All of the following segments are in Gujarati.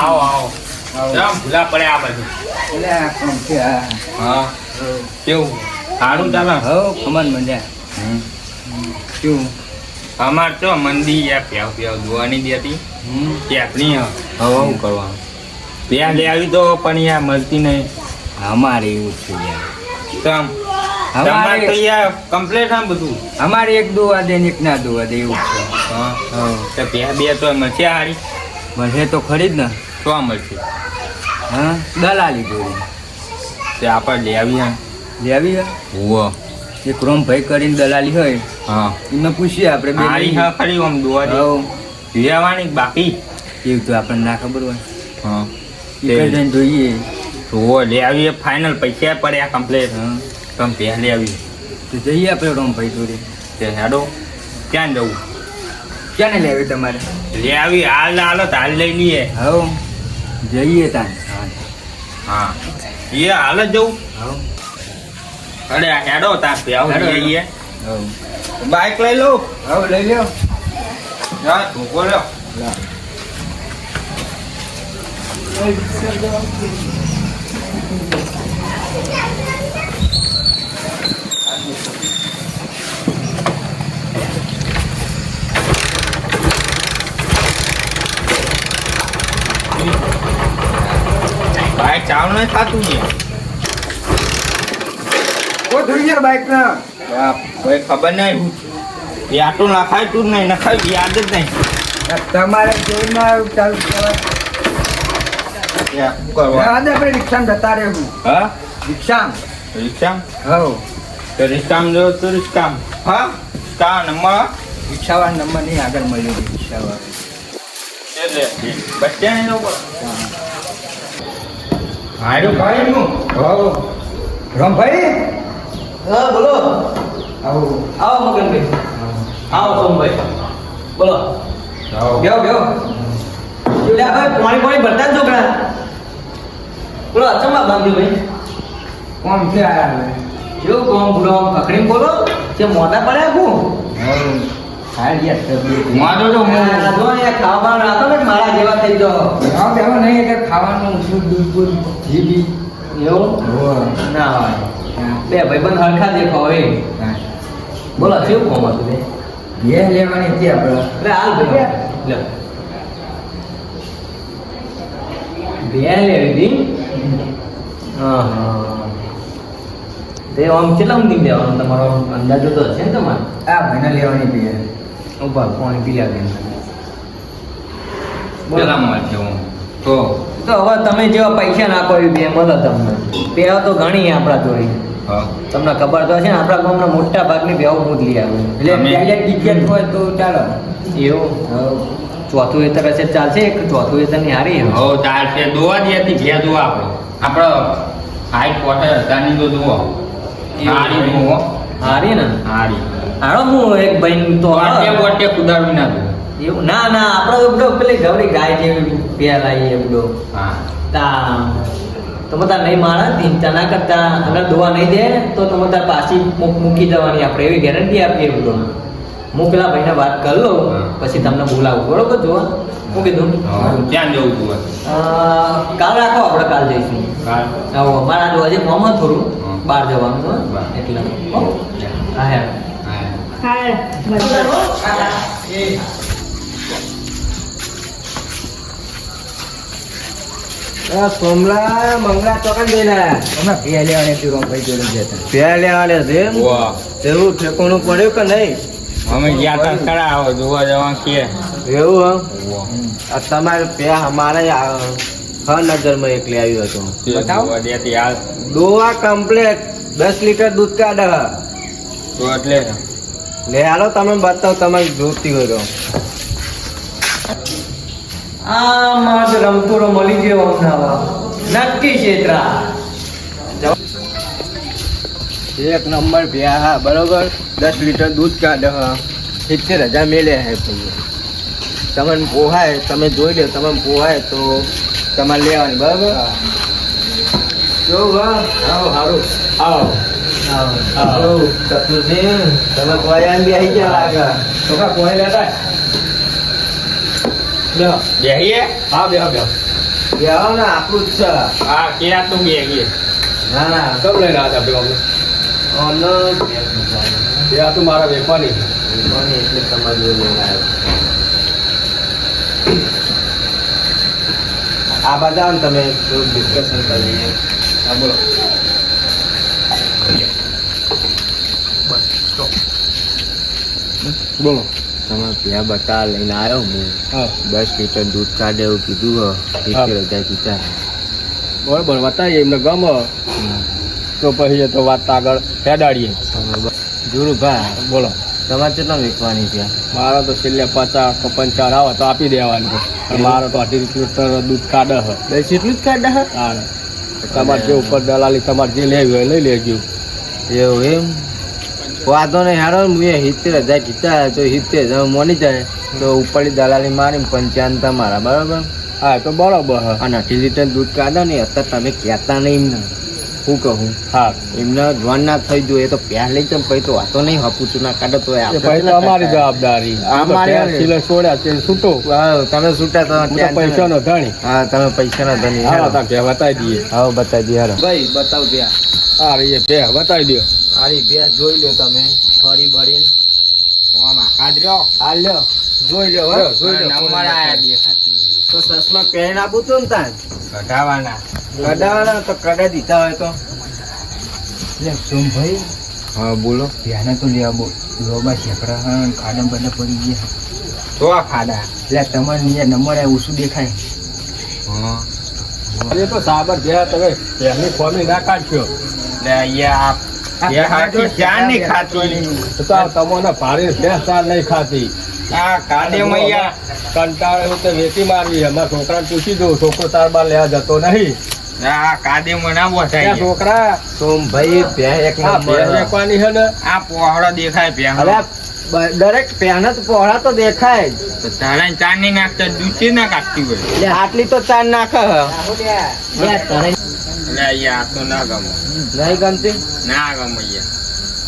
આવો આવો. ચમ ભૂલા પડે આ બાજુ. એટલે આ કોણ છે આ? હા. કેવું? સારું ચાલે? હઉ, ખમણ મંડ્યા. શું? અમાર તો મંદી યાર પ્યાવ પ્યાવ જોવાની દેતી ચેપની હવે શું કરવાનું. ત્યાં લઈ આવી તો પણ યાર મળતી નહીં. અમારે એવું છે યાર. તમારે તો અમારે યાર કમ્પ્લેટ આમ બધું. અમારે એક દોવા દે એક ના દોવા દે એવું છે. હા. તો બે તો મળશે હારી. મળે તો ખરી જ ને. તો મળશે. હા? દલાલી જોડી. તે આપણે લઈ આવી હા. લેવી હે? હુઓ એક રોમભાઈ કરીને દલાલી હોય. હા. એમને પૂછીએ આપણે હારી હા ખરી આમ દોવા દે. હઉ. લેવાની બાકી? એવું તો આપણને ના ખબર હોય. હા. ઈ જોઈએ. હુઓ લઈ આવીએ. ફાઇનલ પૈસા પડ્યા કમ્પ્લેટ હા. તમે ત્યાં લઈ આવી તો જઈએ આપણે રોમભાઈ જોડે. તે હેડો. ક્યાં જવું? ક્યાંને લેવી તમારે? લે આવી હાલ હાલો તો હાલ લઈ લઈએ. હવ જઈએ તાન હા એ હાલ જ જવું હવ અરે આ હેડો તાર પ્યાવ હેડો, હેડો. જઈએ હવ બાઈક લઈ લો હવ લઈ લ્યો હા તું બોલ્યો બાઈક ચાલુ નહીં થતું ને થઈ જોઈએ બાઈક ના? કોઈ ખબર નહીં. યાટું નખાય તું નહીં નખાય યાદ જ નહીં. તમારે જોઈને ચાલુ કરાય. યા, કરવા? આજે આપણે રિક્ષામાં જતા રહેવું. હા? રિક્ષામાં? રિક્ષા હો તો રિક્ષામાં જો તો રિક્ષામાં. હા? કા નંબર રિક્ષાવાળા નંબર નહીં આગળ મળ્યો રિક્ષાવાળો. એટલે ઉપર હારું ભાઈ નું હવ રામભાઈ? હા બોલો. આવો. આવો મગનભાઈ. આવો સોમભાઈ. બોલો. બેહો બેહો. લે હવે પાણી પાણી ભરતા જ છોકરા. બોલો અચંબા બાંધ્યું ભાઈ? કોમ છે આ? જો કોમ બોલો આમ પકડીને બોલો જે મોટા પડ્યા કું મારો જેવા થઈ જાઓ. નહીં એટલે ખાવાનું દૂધ દૂધ એવું? ના હોય. બે ભાઈબંધ હરખા દેખો હવે. બોલો કેવું કોમ હતું બે? લેવાની હતી આપણે. હાલ લે. બે લેવી હતી? હા હા તે આમ કેટલા ઊંધી તમારો અંદાજો તો છે ને તમારે? આ મહિના લેવાની બે ઉપર પાણી પીલા દે તો. તો હવે તમે જેવા પૈસા નાખો એ બે મળે તમને. પેલા તો ઘણી આપણા જોઈ તમને ખબર તો છે ને આપણા ગામના મોટા ભાગની બેવ લઈ આવું. એટલે ટિકિટ હોય તો ચાલો. એવું? ચોથું એતર હશે ચાલશે એક ચોથું એતરની હારી. હો ચાલશે દોવા દે હતી બે દોવા આપણો. આપણો હાઈ ક્વાર્ટર હજારની તો દુઓ હારી દુઓ હારી ને? હારી. હારો હું એક ભાઈ તો વાટે બોટે કુદાવી નાખું. એવું? ના ના આપણે તો પેલી ગવડી ગાય જેવી પેલા આવી બધો હા. તા તમે તાર નહીં માણે ચિંતા ના કરતા અગર દોવા નહીં દે તો તમે તાર પાછી મૂક- મૂકી જવાની આપણે એવી ગેરંટી આપીએ બધો હું પેલા ભાઈને વાત કરી લઉં પછી તમને બોલાવું બરોબર જો હું કીધું? ત્યાં જવું તું કાલ રાખો આપણે કાલ જઈશું. કાલ? આવો મારા જો હજી મોમ થોડું બહાર જવાનું હો. એટલે હા હા. હે હા સોમલા મંગળા ચોકન દેના અમે બે લેવાની હતી રામભાઈ જોડે જતા પ્યા લેવાને છે તેવું ઠેકોણું પડ્યું કે નહીં અમે ગયા તા ખરા આવો જોવા જવા કે એવું હા તમારે પ્યા અમારે હ નજરમાં એકલી આવ્યું હતું બતાવો. દોવા કમ્પ્લેટ દસ લીટર દૂધ કાઢ. તો એટલે લે હાલો તમે બતાવો તમારે જોતી હોય તો. આ મારે રમતુરો મળી ગયો હમણાં નક્કી ક્ષેત્રા એક નંબર ભ્યા બરોબર. દસ લીટર દૂધ કાઢે સિત્તેર હજાર મેળે હે ભાઈ તમને પોહાય તમે જોઈ લો તમને પોહાય તો તમારે લેવાની બરાબર? જો આવો સારું આવો આવો. ચતુરસિંહ તમે આમ બી આવી ગયા લાગે છોકરા કોઈ લેતા બેહીએ હા બે બે બેહો ને આપણું જ છે હા કે આ તો બે ના ના કમ લઈને આવ્યા પેલો અમને? તો વેપારી મૂકવાની એટલે તમારે આ બધા તમે ડિસ્કશન કરી લઈએ હા, બોલો બોલો. તમે ત્યાં બતા લઈને આવ્યો હું. હા. દસ લીટર દૂધ કાઢે એવું કીધું હો. સિત્તેર હજાર કીધા બરોબર બતાવીએ એમને ગમે. તો પછી તો વાત આગળ ફેડાડીએ. ગુરુભાઈ બોલો. તમારે કેટલા વેચવાની છે? મારે તો છેલ્લે પચાસ તો પંચાવન આવે તો આપી દેવાનું મારો તો અઢી લીટર દૂધ કાઢે છે. દસ એટલું જ કાઢે હે. તમારે જે ઉપર દલાલી તમારે જે લેવી હોય લઈ લેજો. એવું એમ? વાંધો નહીં હારો હું સિત્તેર હજાર કીધા તો સિત્તેર હજાર મોની જાય. તો ઉપરની દલાલી મારી પંચાવન તમારા બરાબર? હા તો બરોબર અને અઢી લીટર દૂધ કાઢો ને અત્યારે તમે કહેતા નહીં. શું કહું? હા. એમને ધ્યાન ના થઈ જોઈએ તો લઈ જાવ પછી તો વાતો નહીં હપુચું ના કાઢો તો અમારી જવાબદારી. અમારી અમારી છોડ્યા તે છૂટો. તમે છૂટા તો પૈસા નો ધણી. હા તમે પૈસા ના ધણી હા બતાવી દઈએ. હા બતાવી દઈએ હારો ભાઈ બતાવ ત્યાં હા રે બે બતાવી દો. આરી ભેંસ જોઈ લ્યો તમે. ફરી બળીને. ઓમાં કાદર્યો હાલ લ્યો. જોઈ લ્યો હો. જોઈ લ્યો. નંબર આયા દેખાતી તો સસમાં પહેરીને આપું તું ને તાન? કઢાવાના. કઢાવાના તો કડા દીધા હોય તો. સોમભાઈ હા બોલો. ધ્યાને તો લેવા બોલ લોબા શેકડા ખાડા બધા પડી ગયા. તો આ ખાડા. એટલે તમારે નંબર આવ્યો ઓછું દેખાય. હા. એ તો સાબર ગયા તમે પહેલી ફોમી ના કાઢશો. ને અહીંયા કંટાળે હું તે વેચી મારવી. અમારા છોકરાને પૂછી દઉં છોકરો તાર બાર લેવા જતો નહીં. આ કાદે મના ત્યાં છોકરા સોમભાઈ ભેંસ એક નંબર. વેચવાની છે ને? આ પહોળો દેખાય અરે દરેક પહોળા તો દેખાય જ. તારા ચા નહીં નાખતા દૂધ ના કાઢતી હોય. એટલે આટલી તો ચાર નાખે હ. તો ના ગમે. નહીં ગમતી? ના ગમે અહીંયા.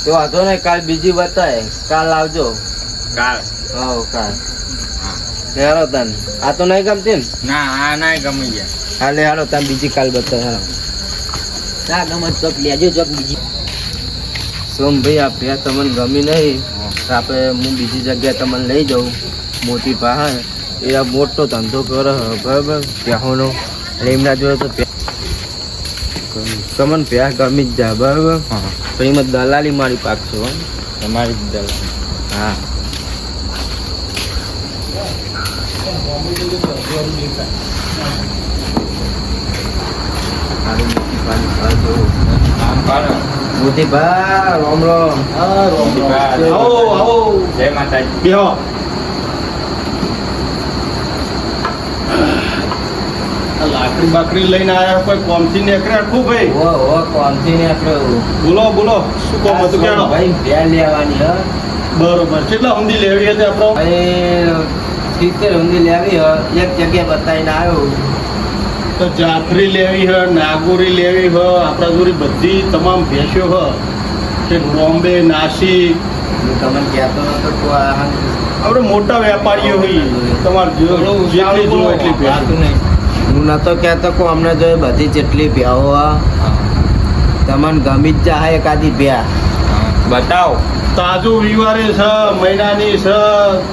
તો વાંધો નહીં કાલ બીજી બતાય. કાલ આવજો. કાલ. હવ કાલ. હેરો તન. આ તો નહીં ગમતી ને? ના આ ના ગમી ગયા. હાલે હાલો તન બીજી કાલ બતાય હાલો. ના ગમે ચોક લેજો ચોક બીજી. સોમભાઈ આ ભેંસ તમને ગમી નહીં? આપણે હું બીજી જગ્યાએ તમને લઈ જાઉં. મોટી પહાડ એ આ મોટો ધંધો કરો બરાબર? પ્યાહોનો એટલે એમના જોડે તો તમને ભેંસ ગમી જ જાય બરાબર? પછી એમાં દલાલી મારી પાકશો હો. તમારી દલાલી. હા. સારું મોટી પાની ઘર જોવું. આમ કરો મોટી ભા રોમ રોમ. આવો આવો જય માતાજી. બેહો. લાકડી બાકડી લઈને આયા કોઈ કોમથી નીકળે આખું ભાઈ? ઓ ઓ કોણથી ને બોલો બોલો. શું કોમ હતું કેણો ભાઈ બે લેવાની હ. બરોબર. કેટલા ઊંધી લેવી હતી આપણો? ભાઈ સિત્તેર ઊંધી લેવી હ એક જગ્યા બતાવીને આવ્યો. તો જાફરી લેવી હ નાગોરી લેવી હ આપણા જોડી બધી તમામ ભેંસો હ કે બોમ્બે નાસિક. તમને કહેતો હતો તો આ આપણે મોટા વેપારીઓ હોઈએ તમારે જેટલી જુઓ એટલી ભેંસો. હું નતો કહેતો કે અમને જોઈએ બધી જેટલી ભ્યાઓ તમને ગમી જ જાય એકાદી ભ્યા બતાવો. તાજું વિવારે છે મહિનાની છે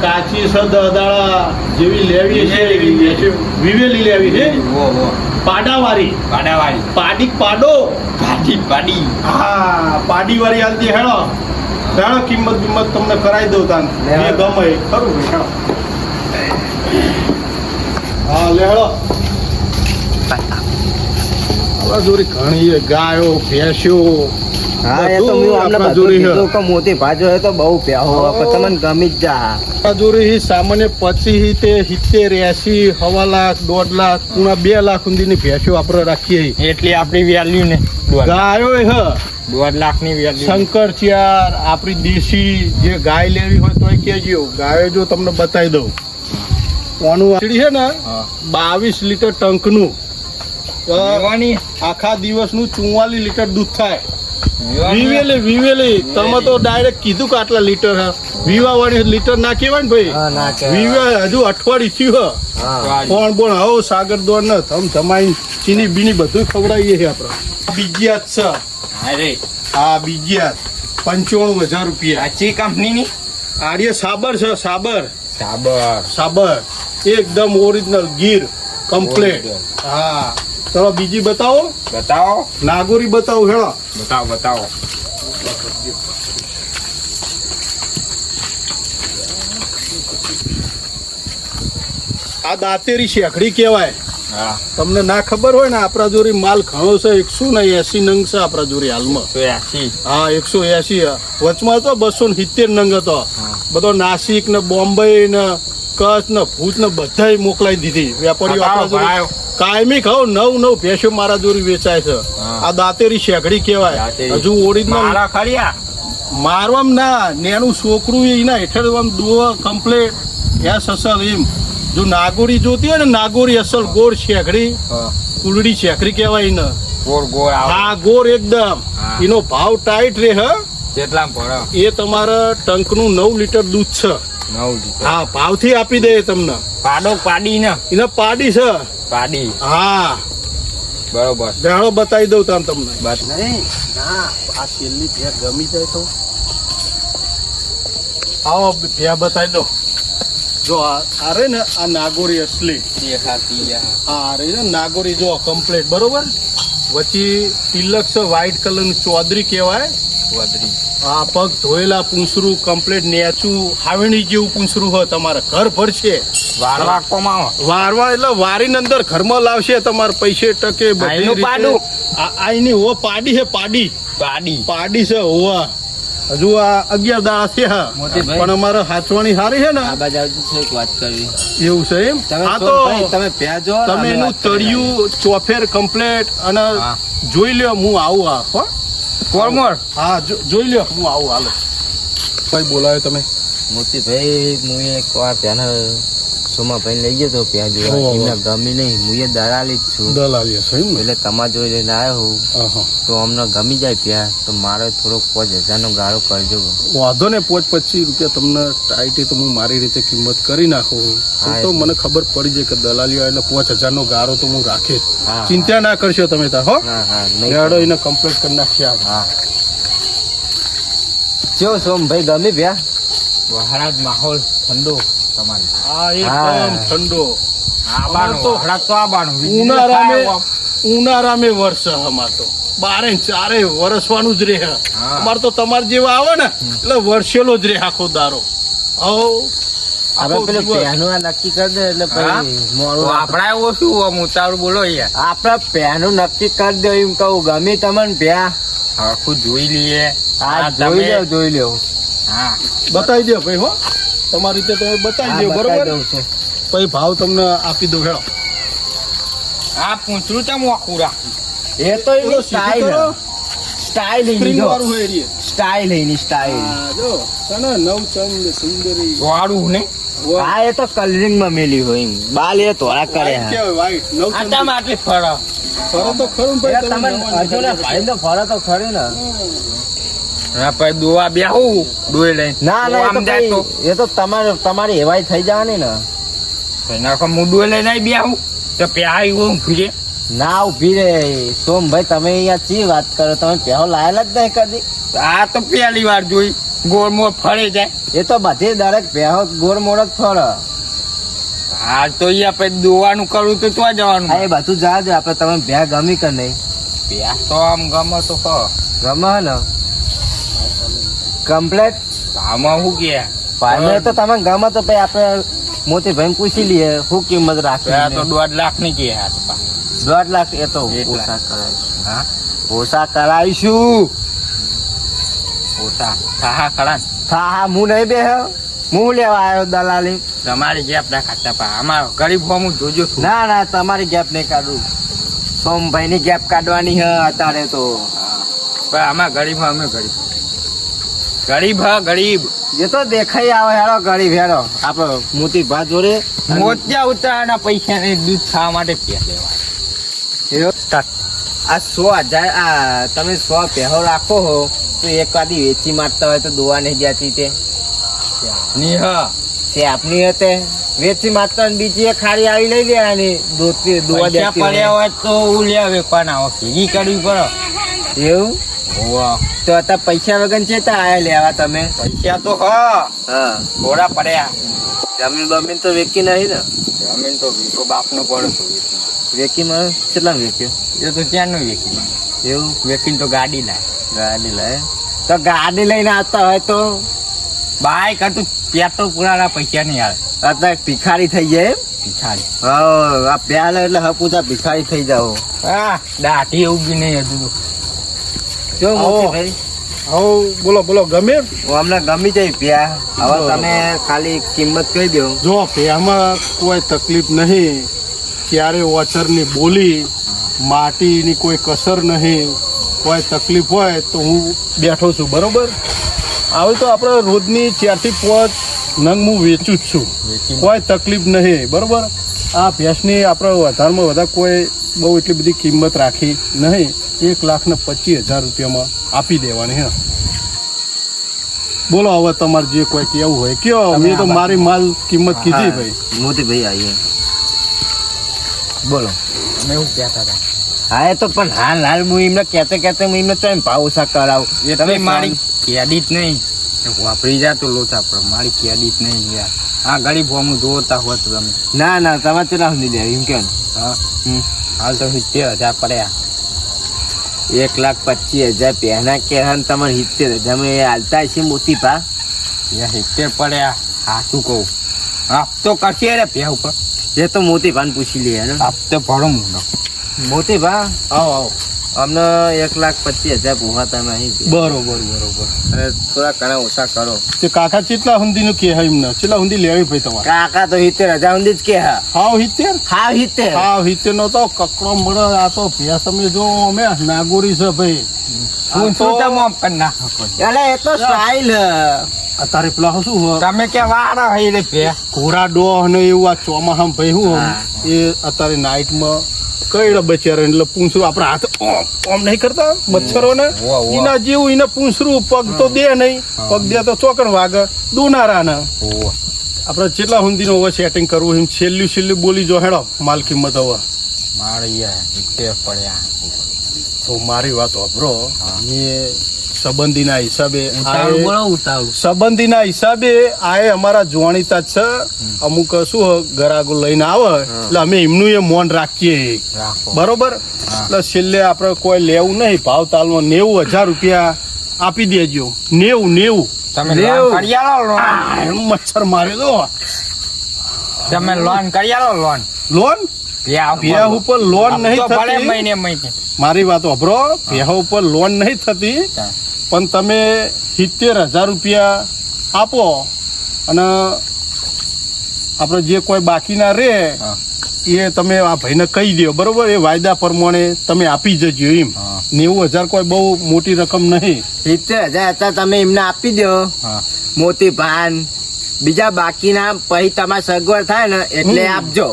કાચી છે દદાળા જેવી લેવી છે. વિવેલી લેવી છે. પાડાવાળી. પાડાવાળી. પાડી પાડો. પાડી પાડી. હા પાડીવાળી હાલતી હેડો હેડો કિંમત કિંમત તમને કરાવી દઉં તાન. એ ગમે ખરું હેડો હા લે હેડો આપણા જોડે ઘણી ગાયો ભેંસો હા એ તો બધું હું અમને બધું કીધું કે મોટી ભાજો હોય તો બહુ ભેહો હ, પણ તમને ગમી જ સામાન્ય પચીસ તે સિત્તેર એસી હવા લાખ દોઢ લાખ પૂણા બે લાખ સુધીની ભેંસો આપણે રાખીએ. એટલી આપણી વેલ્યુ ને દોઢ ગાયો હ. દોઢ લાખની. વેલ્યુ શંકર ચિયાર આપણી દેશી જે ગાય લેવી હોય તો કેજો ગાયો જો તમને બતાવી દઉં. કોનું વાછડી છે ને? બાવીસ લીટર ટંકનું. આખા દિવસનું ચુમ્માલીસ લીટર દૂધ થાય. વિવેલી વિવેલી તમે તો ડાયરેક્ટ કીધું કે આટલા લીટર હા. વિવા વાળી લીટર ના કહેવાય ને ભાઈ? હા ના હજુ અઠવાડિયું થયું હા. કોણ કોણ? હવ સાગર દોડ ને થમ જમાઈ ચીની બીની બધું ખવડાવીએ છે આપણે. બીજી હાથ છે. અરે. હા બીજી હાથ પંચાણું હજાર રૂપિયા. સાચી કંપનીની? આર્ય સાબર છે સાબર. સાબર. સાબર. એકદમ ઓરિજિનલ ગીર. કમ્પ્લેટ હા. ચલો બીજી બતાવો. બતાવો. નાગોરી બતાવો હેળો. બતાવો બતાવો. આ દાંતેરી શેખડી કહેવાય. હા. તમને ના ખબર હોય ને આપણા જોરી માલ ઘણો છે એકસો ને એસી નંગ છે આપણા જોરી હાલમાં. હા એકસો એસી. વચમાં તો બસો ને સિત્તેર નંગ હતો. બધો નાસિક ને બોમ્બે ને કચ્છ ને ભૂત ને બધાય મોકલાઈ દીધી. વેપારીઓ આપણા કાયમી ખાવ નવ નવ ભેંસો મારા જોડી વેચાય છે. આ દાંતેરી શેખડી કેવાય હજુ ઓરિજિનલ મારવામ ના નેનું છોકરું એના હેઠળ આમ દુવા કમ્પ્લેટ એસ અસલ એમ. જો નાગોરી જોતી હોય ને નાગોરી અસલ ગોળ શેખડી કુલડી શેખડી કહેવાય ને ગોળ ગોળ હા ગોળ એકદમ. એનો ભાવ ટાઈટ રહે હ. કેટલા પડે એ તમારા ટંકનું નવ લીટર દૂધ છે. નવ લીટર. હા ભાવથી આપી દે તમને. પાડો પાડી ને. એને પાડી છે. પાડી. હા. બરોબર. બેહળો બતાવી દઉં તાન તમને. બસ. નહીં ના આ છેલ્લી ફેર ગમી જાય તો. આવો ફેર બતાવી દો. જો આ રે ને આ નાગોરી અસલી. દેખાતી આ. આ રે ને નાગોરી જો કમ્પ્લીટ બરોબર? વચ્ચે તિલક છે વ્હાઈટ કલરનું ચોદરી કહેવાય. વધરી આ પગ ધોયેલા પૂંછરું કમ્પ્લીટ નેચું હાવણી જેવું પૂંછરું હોય તમારે ઘર ભરશે વારવા કોમાં વારવા એટલે વારીને અંદર ઘરમાં લાવશે તમારે પૈસે ટકે બધી પાડું. આઈની હો પાડી છે પાડી. પાડી. પાડી છે હોવા. હજુ આ અગિયાર દાડા છે હા. પણ અમારે હાચવાની સારી છે ને. આ બાજુ એક વાત કરવી. એવું છે એમ? આ તો તમે પ્યાજો તમે એનું તળિયું ચોફેર કમ્પ્લેટ અને જોઈ લ્યો હું આવું આ હો. કોરમોર હા જો- જોઈ લ્યો. હું આવું હાલો. ભાઈ બોલાવ્યો તમે? મોતીભાઈ હું એક વાર ત્યાં સોમાભાઈ લઈ ગયો તો પ્યા ઓહો. જોવા એમને ગમી નહીં. હું એ દલાલી જ છું. દલાલી એમ એટલે તમારે જોઈ લઈને આવ્યો હું. તો અમને ગમી જાય પ્યા તો મારે થોડોક પાંચ હજારનો ગાળો કરજો. વાંધો ને પાંચ પચીસ રૂપિયા તમને ટાઈટી તો હું મારી રીતે કિંમત કરી નાખું. તો મને ખબર પડી જાય કે દલાલીઓ એટલે પાંચ હજારનો ગાળો તો હું રાખે. ચિંતા ના કરશો તમે તાર હો? લેડો એને કમ્પ્લીટ કરી નાખ્યા હા. સોમ ભાઈ ગમી પ્યા? મહારાજ માહોલ ઠંડો. તમારી. આ એકદમ ઠંડો. આબાનો તો વહરાજ તો આબાનો. ઉનાળામે ઉનાળામે વર્ષ અમાર તો. બારે ચારે વરસવાનું જ રહે. અમાર તો તમાર જેવા આવે ને એટલે વર્ષેલો જ રહે આખો દારો. હવ આપણે પેલું દિવસ. પહેનું આ નક્કી કરી દે એટલે હા? એવો શું આમ ઉતાવળ બોલો યાર. આપડે પહેનું નક્કી કરી દે એમ કહું. ગમે તમને પ્યા આખું જોઈ લઈએ. હા જોઈ તમે- લો જોઈ લો હા. બતાવી દો ભાઈ હો. તમારી રીતે તમે બતાવી દો બરોબર? પછી ભાવ તમને આપી દો હેડો. આ પૂંછડું ચમ આખું રાખ્યું એ તો એની સ્ટાઈલ સ્ટાઈલ સ્પ્રિંગ વાળું હોય એરિયે. સ્ટાઈલ એની સ્ટાઈલ જો. સને નવચંદ સુંદરી. વાળું ને? આ એ તો કલરિંગમાં મેલી હોય બાલ એ થોડા કરે હા. વાઈટ નવચંદી. આટલી ફરક ફરો તો ખરું ભાઈ, તમે નવા હજુ ને નીકળ્યા ભાઈ તો ફરો તો ખરે ને. પછી દોવા બેહું દોઈ લઈને. ના ના એ આમ તો જાય તો. એ તો તમારે તમારી એવાય થઈ જવાની ને. નાખો હું દોઈ લઈને આવી બેહું. તો પ્યા એવું ફીરે. ના ઊભી રે. સોમભાઈ તમે અહીંયા ચી વાત કરો? તમે પહેલો લાયેલા જ નહીં કદી. આ તો પહેલી વાર જોઈ. ગોળ મોળ ફરે જાય. એ તો બધે દરેક પહેલો ગોળ મોડ જ ફરે હા તો એ આપણે દોવાનું કરવું તો તો હા જવાનું. એ બધું જા આપણે તમે ભ્યા ગમી કે નહીં. ભ્યા તો આમ ગમે તો કહો. ગમે ને. કમ્પ્લેટ? આમાં શું કે? ભાઈ તો તમે ગમે તો ભાઈ આપણે મોતી ભાઈ પૂછી લઈએ શું કિંમત પ્યા તો દોઢ લાખની કે દોઢ લાખ એ તો ઓછા. કરાવીશું હા? ઓછા કરાવીશું. ઓછા. થાહા ખરા ને. હા નહીં બે હું. લેવા આવ્યો દલાલી? તમારી ગેપ ના ખાતા પા. અમારો ગરીબ હોમ હું જોજો ના ના તમારી ગેપ નહીં કાઢું. સોમભાઈ ની ગેપ કાઢવાની હે અત્યારે તો. પણ આમાં ગરીબ અમે ગરીબ. ગરીબ હા ગરીબ. એ તો દેખાઈ આવે હેડો ગરીબ હેડો. આપડે મોતી ભા જોડે મોતિયા ઉતારના પૈસા ને દૂધ ખાવા માટે પ્યા લેવા આ સો હજાર આ તમે સો પહેરો રાખો હો તો એક વાદી વેચી મારતા હોય તો દોવા નહીં જતી તે. નિહા હા. તે આપની હતે. વેચી મારતા ને બીજી એ ખાડી આવી લઈ લેવાની દોતી દોવા દેતી પડ્યા હોય. તો ઉલ્યા વેકવાના હોય. ભેગી કરવી પડે. એવું? તો અત્યારે પૈસા વગર છે તો આયા લેવા તમે? પૈસા તો હા. ઘોડા પડ્યા. જમીન બમીન તો વેચી નહીં ને? જમીન તો વીકો બાપનો પડે વેચી. કેટલા વેચ્યો? એ તો ક્યાંનું વેચી એવું? વેકીને તો ગાડી લાય. ગાડી લાય તો ગાડી લઈને આવતા હોય તો? બાઈક હતું ત્યાં તો પુરાણા પૈસા નહીં આવે. અત્યારે ભિખારી થઈ જાય ભિખારી. હા આ પ્યાલ એટલે હપુતા ભિખારી થઈ જાઓ. હા દાઢી એવું બી નહીં હતું જો. મોતીભાઈ હવે બોલો બોલો ગમે? અમને ગમી જાય પ્યા હવે. તમે ખાલી કિંમત કહી દો. જો પેમાં કોઈ તકલીફ નહીં. ક્યારે ઓચરની બોલી માટીની કોઈ કસર નહીં. કોઈ તકલીફ હોય તો હું બેઠો છું બરોબર? આવે તો આપણે રોજની ચારથી પાંચ નંગ હું વેચું જ છું. કોઈ તકલીફ નહીં બરોબર? આ ભેંસની આપણે વધારમાં વધારે કોઈ બહુ એટલી બધી કિંમત રાખી નહીં એક લાખ ને પચીસ હજાર રૂપિયામાં આપી દેવાની હે. બોલો હવે તમારે જે કોઈ કેવું હોય કયો મેં તો મારી માલ કિંમત કીધી ભાઈ. મોતીભાઈ આવીએ બોલો. અમે એવું કહેતા હતા. હા એ તો પણ હાલ હાલ હું એમને કહેતે કહેતે હું એમને ચોય ભાવ ઓછા કરાવું? એટલે મારી કેડિટ નહીં. વાપરી જા તો લોચા પણ મારી કેડિટ નહીં યાર. આ ગરીબ હોમું જોતા હોત તમે. ના ના તમારે કેટલા સુધી દે એમ કે હા. હમ. હાલ તો સિત્તેર હજાર પડ્યા. એક લાખ પચીસ હજાર પહેના કે તમારે સિત્તેર હજાર. અમે હાલતા છે મોતી પા? એ સિત્તેર પડ્યા. હા શું કહું? હપ્તો કરશે રે પ્યા ઉપર. એ તો મોતી ભાને પૂછી લઈએ હપ્તો ભરો મુંડો. મોતી ભા આવો આવો. અમને એક લાખ પચીસ હજાર પોહાતા નહીં બરોબર બરોબર. અને થોડા ઘણા ઓછા કરો. તે કાકા કેટલા હુંદીનું કે હે એમને? કેટલા હુંદી લેવી ભાઈ તમારે? કાકા તો સિત્તેર હજાર હુંદી જ કે હા. હાવ હિત્તેર હાવ સિત્તેર. હાવ હિત્તેર નો તો કકડો મળે આ તો ભેંસ તમે જો અમે નાગોરી છે ભાઈ. હું તો આમ કરી નાખો. એટલે એ તો સ્ટાઇલ અત્યારે પેલા શું તમે કે વાળા હઈ રે પે ઘોડા ડોહ ને એવું આ ચોમાહામ ભાઈ હું. એ અત્યારે નાઇટમાં કઈડા બચારા એટલે પૂંછરું આપણા હાથ ઓમ નહીં કરતા મચ્છરો ને વાહ, વાહ. એના જેવું એને પૂંછરું પગ તો દે નહીં પગ દે તો ચોકણ વાગે. દોનારા ને ઓહો. આપણે જેટલા હુંદીનું હવે સેટિંગ કરવું એમ છેલ્લું છેલ્લું બોલી જો હેડો માલ કિંમત હવે. માળીયા પડ્યા. તો મારી વાત વાપરો. મેં સંબંધીના હિસાબે સંબંધીના હિસાબે આ અમારા જોણીતા છે. અમુક શું ગરાગો લઈને આવે. એટલે અમે એમનું એ મોન રાખીએ. બરોબર? એટલે છેલ્લે આપણે કોઈ લેવું નહીં. ભાવ તાલમાં નેવું હજાર રૂપિયા આપી દેજો. નેવું નેવું. મચ્છર મારે તો. તમે લોન કરી આલો લોન? લોન પ્યા ઉપર લોન નહીં થતી. મહિને મહિને. મારી વાત અભરો. ભેહ ઉપર લોન નહીં થતી. પણ તમે સિત્તેર હજાર રૂપિયા આપો અને આપણે જે કોઈ બાકીના રહે એ તમે આ ભાઈને કહી દો બરોબર? એ વાયદા પ્રમાણે તમે આપી જજો એમ. નેવું હજાર કોઈ બહુ મોટી રકમ નહીં. સિત્તેર હજાર હતા તમે એમને આપી દો હા. મોતી ભાન. બીજા બાકીના પછી તમારે સગવડ થાય ને એટલે આપજો?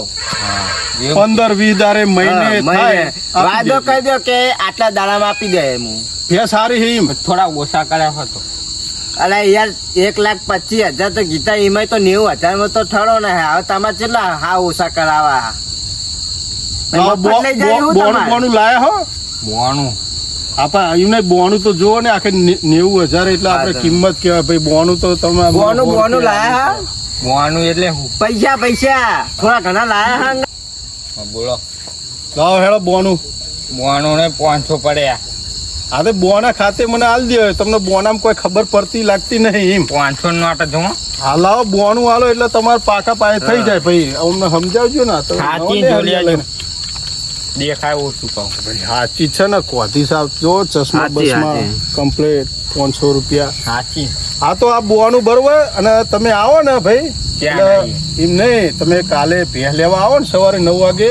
પંદર વીસ દારે મહિને થાય. વાયદો. કહી દો કે આટલા દાડામાં આપી દે એમ. એ સારી હિમ. થોડા ઓછા કર્યા હતો અરે યાર એક લાખ પચીસ હજાર તો ગીતા એમાં તો નેવું હજારમાં તો ઠરો ને હવે તમારે કેટલા હા ઓછા કરાવા બોનું લાયા હો. બોનું આપા એમને બોનું તો જુઓ ને આખે નેવું હજાર એટલે આપણે. કિંમત કહેવાય. ભાઈ બોનું તો તમે બોનું બોનું લાયા બોનું એટલે પૈસા પૈસા. થોડા ઘણા લાયા હા, બોલો. લાવ હેડો બોનું. બોનું ને પાંચસો પડ્યા. હા તો બોના ખાતે મને આલ દે તમને બોનામાં કોઈ ખબર પડતી લાગતી નહીં એમ. પાંચસો નોટ જો હા લાવો બોનું હાલો એટલે તમારે પાકા પાયે થઈ જાય. ભાઈ અમને સમજાવજો ને. તો હાચી નવો લે જોડી લઈને. દેખાય ઓછું કહું. ભાઈ હાચી છે ને કોથી સાહેબ જો ચશ્મા બસમાં કમ્પ્લેટ પાંચસો રૂપિયા. સાચી હા તો આ બોવાનું બરોબર અને તમે આવો ને ભાઈ એમ નહીં તમે કાલે ભેહ લેવા આવો ને સવારે નવ વાગે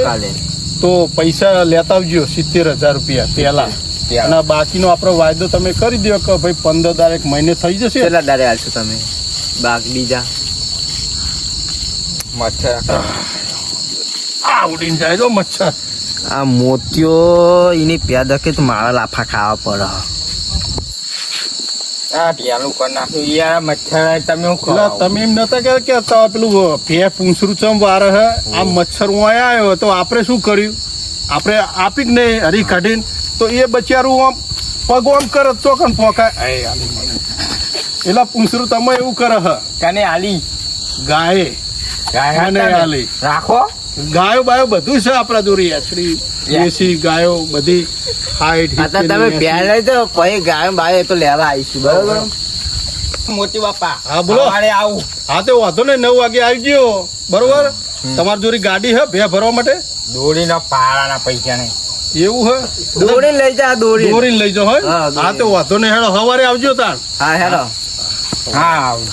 તો પૈસા લેતા આવજો સિત્તેર હજાર રૂપિયા પેલા ત્યાં. અને બાકીનો આપણો વાયદો તમે કરી દો કે ભાઈ પંદર તારીખ મહિને થઈ જશે? કેટલા દાડે આવશો તમે? બાગ બીજા? મચ્છર આવડીને જાય તો મચ્છર. આ મોતિયો એની પ્યાદ કે તો મારા લાફા ખાવા પડે. આ કરી નાખ્યું. યાર મચ્છર તમે હું પેલા કરો તમે એમ નતા કે કે પેલું ભે પૂંછરું ચમ વારે હે? આ મચ્છર અહીંયા આવ્યો તો આપણે શું કર્યું? આપણે આપી જ નહીં હરી કાઢીને. તો એ બચારું આમ પગ આમ કરે પોકાય. એ આલી મને. એટલે પૂંછરું તમે એવું કરે હ? કને આલી. ગાયે. ગાય ને. આલી. રાખો. ગાયો બાયો બધું છે આપણા દોરી. યાચડી એસી ગાયો બધી હાઈટ તમે લઈ તો પછી ગાયો બાય તો લેવા આવીશું બરોબર? મોટી બાપા હા, બોલો. હાડે આવું. હા તો વાંધો ને નવ વાગે આવી ગયો. બરોબર? તમારી જોડી ગાડી હે ભે ભરવા માટે? દોડીના પારાના પૈસા નહીં એવું હે? દોડી લઈ જા દોડી દોડી લઈ જાઓ હોય હા, તો વાંધો નહીં હેડો સવારે આવજો તાર. હા હેડો. હા. આવજો.